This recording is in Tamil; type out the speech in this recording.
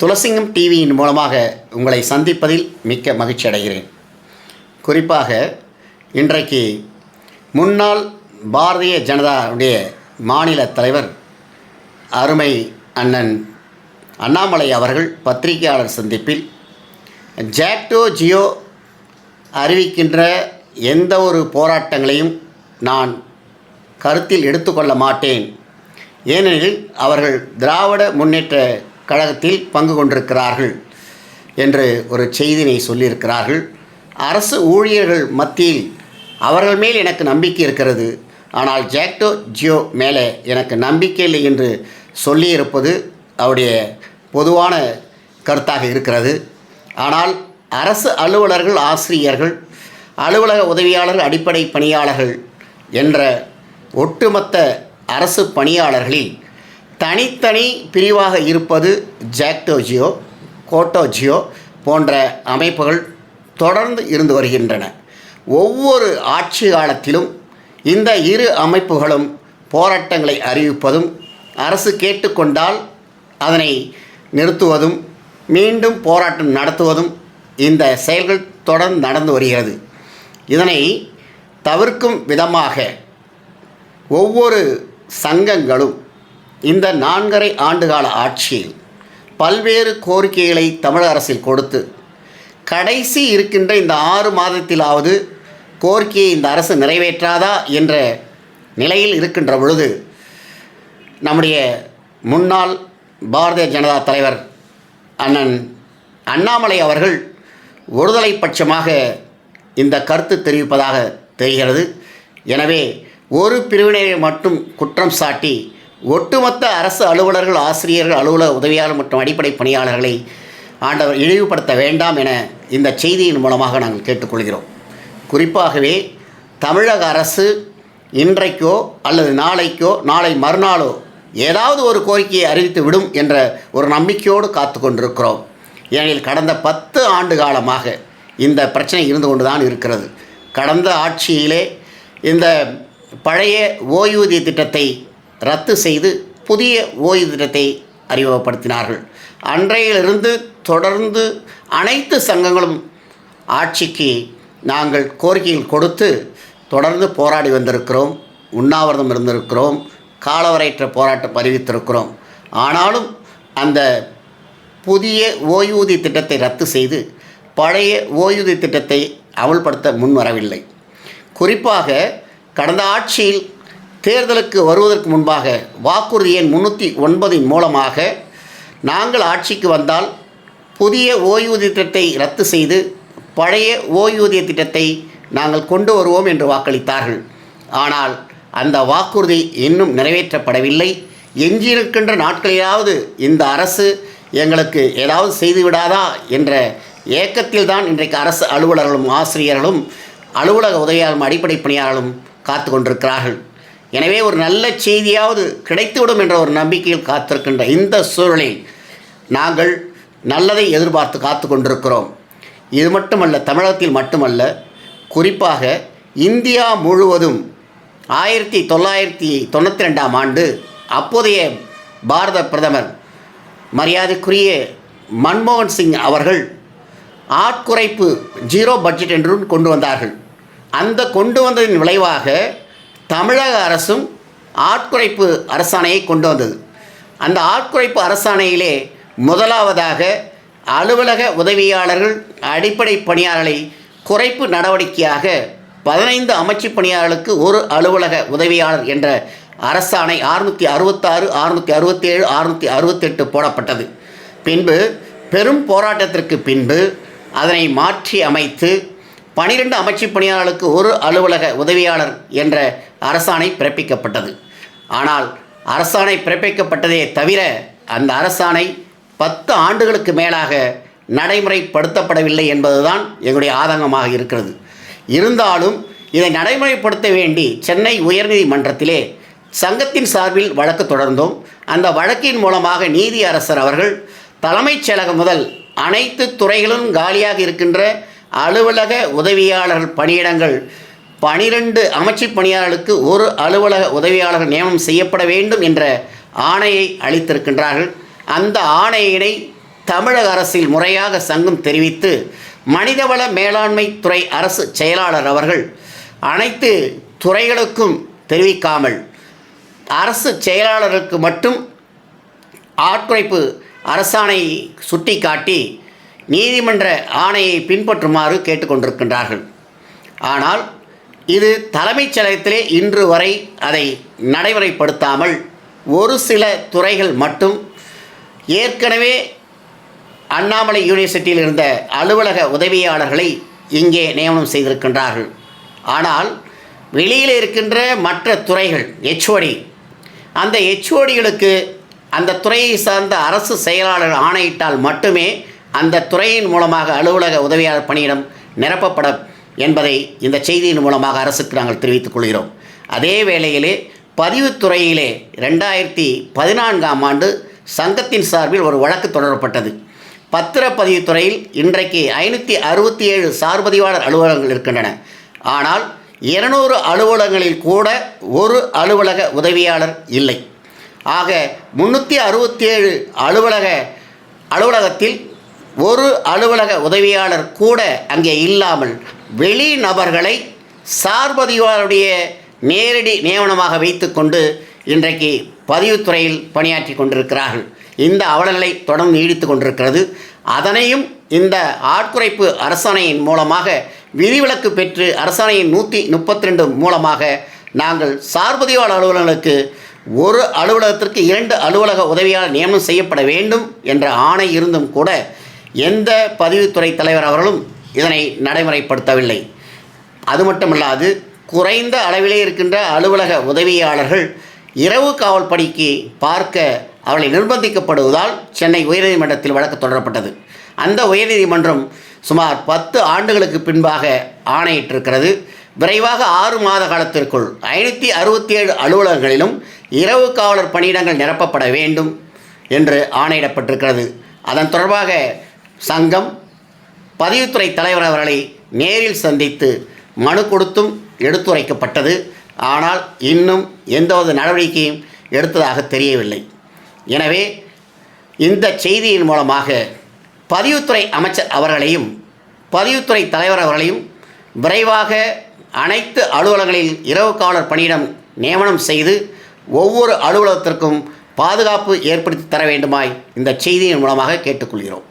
துளசிங்கம் டிவியின் மூலமாக உங்களை சந்திப்பதில் மிக்க மகிழ்ச்சி அடைகிறேன். குறிப்பாக இன்றைக்கு முன்னாள் பாரதிய ஜனதாவுடைய மாநில தலைவர் அருமை அண்ணன் அண்ணாமலை அவர்கள் பத்திரிகையாளர் சந்திப்பில் ஜாக்டோ ஜியோ அறிவிக்கின்ற எந்த ஒரு போராட்டங்களையும் நான் கருத்தில் எடுத்துக்கொள்ள மாட்டேன். ஏனெனில் அவர்கள் திராவிட முன்னேற்ற கழகத்தில் பங்கு கொண்டிருக்கிறார்கள் என்று ஒரு செய்தினை சொல்லியிருக்கிறார்கள். அரசு ஊழியர்கள் மத்தியில் அவர்கள் மேல் எனக்கு நம்பிக்கை இருக்கிறது. ஆனால் ஜாக்டோ ஜியோ மேலே எனக்கு நம்பிக்கை இல்லை என்று சொல்லியிருப்பது அவருடைய பொதுவான கருத்தாக இருக்கிறது. ஆனால் அரசு அலுவலர்கள் ஆசிரியர்கள் அலுவலக உதவியாளர்கள் அடிப்படை பணியாளர்கள் என்ற ஒட்டுமொத்த அரசு பணியாளர்களில் தனித்தனி பிரிவாக இருப்பது ஜாக்டோஜியோ கோட்டோஜியோ போன்ற அமைப்புகள் தொடர்ந்து இருந்து வருகின்றன. ஒவ்வொரு ஆட்சி காலத்திலும் இந்த இரு அமைப்புகளும் போராட்டங்களை அறிவிப்பதும் அரசு கேட்டுக்கொண்டால் அதனை நிறுத்துவதும் மீண்டும் போராட்டம் நடத்துவதும் இந்த செயல்கள் தொடர்ந்து நடந்து வருகிறது. இதனை தவிர்க்கும் விதமாக ஒவ்வொரு சங்கங்களும் இந்த நான்கரை ஆண்டுகால ஆட்சியில் பல்வேறு கோரிக்கைகளை தமிழக அரசில் கொடுத்து கடைசி இருக்கின்ற இந்த ஆறு மாதத்திலாவது கோரிக்கையை இந்த அரசு நிறைவேற்றாதா என்ற நிலையில் இருக்கின்ற பொழுது நம்முடைய முன்னாள் பாரதிய ஜனதா தலைவர் அண்ணன் அண்ணாமலை அவர்கள் ஒருதலை பட்சமாக இந்த கருத்து தெரிவிப்பதாக தெரிகிறது. எனவே ஒரு பிரிவினரை மட்டும் குற்றம் சாட்டி ஒட்டுமொத்த அரசு அலுவலர்கள் ஆசிரியர்கள் அலுவலக உதவியாளர் மற்றும் அடிப்படை பணியாளர்களை ஆண்டவர் இழிவுபடுத்த வேண்டாம் என இந்த செய்தியின் மூலமாக நாங்கள் கேட்டுக்கொள்கிறோம். குறிப்பாகவே தமிழக அரசு இன்றைக்கோ அல்லது நாளைக்கோ நாளை மறுநாளோ ஏதாவது ஒரு கோரிக்கையை அறிவித்து விடும் என்ற ஒரு நம்பிக்கையோடு காத்து கொண்டிருக்கிறோம். ஏனெனில் கடந்த பத்து ஆண்டு காலமாக இந்த பிரச்சனை இருந்து கொண்டு தான் இருக்கிறது. கடந்த ஆட்சியிலே இந்த பழைய ஓய்வூதிய திட்டத்தை ரத்து செய்து புதிய ஓய்வு திட்டத்தை அறிமுகப்படுத்தினார்கள். அன்றையிலிருந்து தொடர்ந்து அனைத்து சங்கங்களும் ஆட்சிக்கு நாங்கள் கோரிக்கையில் கொடுத்து தொடர்ந்து போராடி வந்திருக்கிறோம். உண்ணாவிரதம் இருந்திருக்கிறோம். காலவரையற்ற போராட்டம் அறிவித்திருக்கிறோம். ஆனாலும் அந்த புதிய ஓய்வூதிய திட்டத்தை ரத்து செய்து பழைய ஓய்வூதிய திட்டத்தை அமல்படுத்த முன்வரவில்லை குறிப்பாக கடந்த ஆட்சியில் தேர்தலுக்கு வருவதற்கு முன்பாக வாக்குறுதி எண் முன்னூற்றி ஒன்பதின் மூலமாக நாங்கள் ஆட்சிக்கு வந்தால் புதிய ஓய்வூதிய திட்டத்தை ரத்து செய்து பழைய ஓய்வூதிய திட்டத்தை நாங்கள் கொண்டு வருவோம் என்று வாக்களித்தார்கள். ஆனால் அந்த வாக்குறுதி இன்னும் நிறைவேற்றப்படவில்லை. எஞ்சியிருக்கின்ற நாட்களிலாவது இந்த அரசு எங்களுக்கு ஏதாவது செய்துவிடாதா என்ற ஏக்கத்தில் தான் இன்றைக்கு அரசு அலுவலர்களும் ஆசிரியர்களும் அலுவலக உதவியாளரும் அடிப்படை பணியாளர்களும் காத்து கொண்டிருக்கிறார்கள் எனவே ஒரு நல்ல செய்தியாவது கிடைத்துவிடும் என்ற ஒரு நம்பிக்கையில் காத்திருக்கின்ற இந்த சூழலில் நாங்கள் நல்லதை எதிர்பார்த்து காத்து கொண்டிருக்கிறோம். இது மட்டுமல்ல தமிழகத்தில் மட்டுமல்ல குறிப்பாக இந்தியா முழுவதும் ஆயிரத்தி தொள்ளாயிரத்தி தொண்ணூற்றி ரெண்டாம் ஆண்டு அப்போதைய பாரத பிரதமர் மரியாதைக்குரிய மன்மோகன் சிங் அவர்கள் ஆட்குறைப்பு ஜீரோ பட்ஜெட் என்றும் கொண்டு வந்தார்கள். அந்த கொண்டு வந்ததின் விளைவாக தமிழக அரசும் ஆட்குறைப்பு அரசாணையை கொண்டு வந்தது. அந்த ஆட்குறைப்பு அரசாணையிலே முதலாவதாக அலுவலக உதவியாளர்கள் அடிப்படை பணியாளர்களை குறைப்பு நடவடிக்கையாக பதினைந்து அமைச்சு பணியாளர்களுக்கு ஒரு அலுவலக உதவியாளர் என்ற அரசாணை அறுநூற்றி அறுபத்தாறு அறுநூற்றி அறுபத்தேழு அறுநூற்றி அறுபத்தெட்டு போடப்பட்டது. பின்பு பெரும் போராட்டத்திற்கு பின்பு அதனை மாற்றி அமைத்து பனிரெண்டு அமைச்சு பணியாளர்களுக்கு ஒரு அலுவலக உதவியாளர் என்ற அரசாணை பிறப்பிக்கப்பட்டது. ஆனால் அரசாணை பிறப்பிக்கப்பட்டதே தவிர அந்த அரசாணை பத்து ஆண்டுகளுக்கு மேலாக நடைமுறைப்படுத்தப்படவில்லை என்பதுதான் எங்களுடைய ஆதங்கமாக இருக்கிறது. இருந்தாலும் இதை நடைமுறைப்படுத்த வேண்டி சென்னை உயர்நீதிமன்றத்திலே சங்கத்தின் சார்பில் வழக்கு தொடர்ந்தோம். அந்த வழக்கின் மூலமாக நீதி அரசர் அவர்கள் தலைமைச் செயலகம் முதல் அனைத்து துறைகளும் காலியாக இருக்கின்ற அலுவலக உதவியாளர்கள் பணியிடங்கள். பனிரெண்டு அமைச்சு பணியாளர்களுக்கு ஒரு அலுவலக உதவியாளர் நியமனம் செய்யப்பட வேண்டும் என்ற ஆணையை அளித்திருக்கின்றார்கள். அந்த ஆணையினை தமிழக அரசில் முறையாக சங்கம் தெரிவித்து மனிதவள மேலாண்மை துறை அரசு செயலாளர் அவர்கள் அனைத்து துறைகளுக்கும் தெரிவிக்காமல் அரசு செயலாளருக்கு மட்டும் ஆட்குறைப்பு அரசாணையை சுட்டிக்காட்டி நீதிமன்ற ஆணையை பின்பற்றுமாறு கேட்டுக்கொண்டிருக்கின்றார்கள். ஆனால் இது தலைமைச் செயலகத்திலே இன்று வரை அதை நடைமுறைப்படுத்தாமல் ஒரு சில துறைகள் மட்டும் ஏற்கனவே அண்ணாமலை யூனிவர்சிட்டியில் இருந்த அலுவலக உதவியாளர்களை இங்கே நியமனம் செய்திருக்கின்றார்கள். ஆனால் வெளியில் இருக்கின்ற மற்ற துறைகள் ஹெச்ஓடி அந்த ஹெச்ஓடிகளுக்கு அந்த துறையை சார்ந்த அரசு செயலாளர் ஆணையிட்டால் மட்டுமே அந்த துறையின் மூலமாக அலுவலக உதவியாளர் பணியிடம் நிரப்பப்படும் என்பதை இந்த செய்தியின் மூலமாக அரசுக்கு நாங்கள் தெரிவித்துக் கொள்கிறோம். அதே வேளையிலே பதிவுத்துறையிலே ரெண்டாயிரத்தி பதினான்காம் ஆண்டு சங்கத்தின் சார்பில் ஒரு வழக்கு தொடரப்பட்டது. பத்திரப்பதிவுத்துறையில் இன்றைக்கு ஐநூற்றி அறுபத்தி ஏழு சார்பதிவாளர் அலுவலகங்கள் இருக்கின்றன. ஆனால் இருநூறு அலுவலகங்களில் கூட ஒரு அலுவலக உதவியாளர் இல்லை. ஆக முந்நூற்றி அறுபத்தி ஏழு அலுவலக அலுவலகத்தில் ஒரு அலுவலக உதவியாளர் கூட அங்கே இல்லாமல் வெளி நபர்களை சார்பதிவாளருடைய நேரடி நியமனமாக வைத்துக்கொண்டு இன்றைக்கு பதிவுத்துறையில் பணியாற்றி கொண்டிருக்கிறார்கள். இந்த அவலநிலை தொடர்ந்து நீடித்து கொண்டிருக்கிறது. அதனையும் இந்த ஆட்குறைப்பு அரசாணையின் மூலமாக விதிவிலக்கு பெற்று அரசாணையின் நூற்றி முப்பத்தி ரெண்டு மூலமாக நாங்கள் சார்பதிவாளர் அலுவலர்களுக்கு ஒரு அலுவலகத்திற்கு இரண்டு அலுவலக உதவியாளர் நியமனம் செய்யப்பட வேண்டும் என்ற ஆணை இருந்தும் கூட எந்த பதிவுத்துறை தலைவர் அவர்களும் இதனை நடைமுறைப்படுத்தவில்லை. அது மட்டுமல்லாது குறைந்த அளவிலே இருக்கின்ற அலுவலக உதவியாளர்கள் இரவு காவல் பணிக்கு பார்க்க அவர்களை நிர்பந்திக்கப்படுவதால் சென்னை உயர்நீதிமன்றத்தில் வழக்கு தொடரப்பட்டது. அந்த உயர்நீதிமன்றம் சுமார் பத்து ஆண்டுகளுக்கு பின்பாக ஆணையிட்டிருக்கிறது. விரைவாக ஆறு மாத காலத்திற்குள் ஐநூற்றி அறுபத்தி ஏழு அலுவலகங்களிலும் இரவு காவலர் பணியிடங்கள் நிரப்பப்பட வேண்டும் என்று ஆணையிடப்பட்டிருக்கிறது. அதன் தொடர்பாக சங்கம் பதிவுத்துறை தலைவர் அவர்களை நேரில் சந்தித்து மனு கொடுத்தும் எடுத்துரைக்கப்பட்டது. ஆனால் இன்னும் எந்தவொரு நடவடிக்கையும் எடுத்ததாக தெரியவில்லை. எனவே இந்த செய்தியின் மூலமாக பதிவுத்துறை அமைச்சர் அவர்களையும் பதிவுத்துறை தலைவர் அவர்களையும் விரைவாக அனைத்து அலுவலகங்களில் இரவு காவலர் பணியிடம் நியமனம் செய்து ஒவ்வொரு அலுவலகத்திற்கும் பாதுகாப்பு ஏற்படுத்தி தர வேண்டுமாய் இந்த செய்தியின் மூலமாக கேட்டுக்கொள்கிறோம்.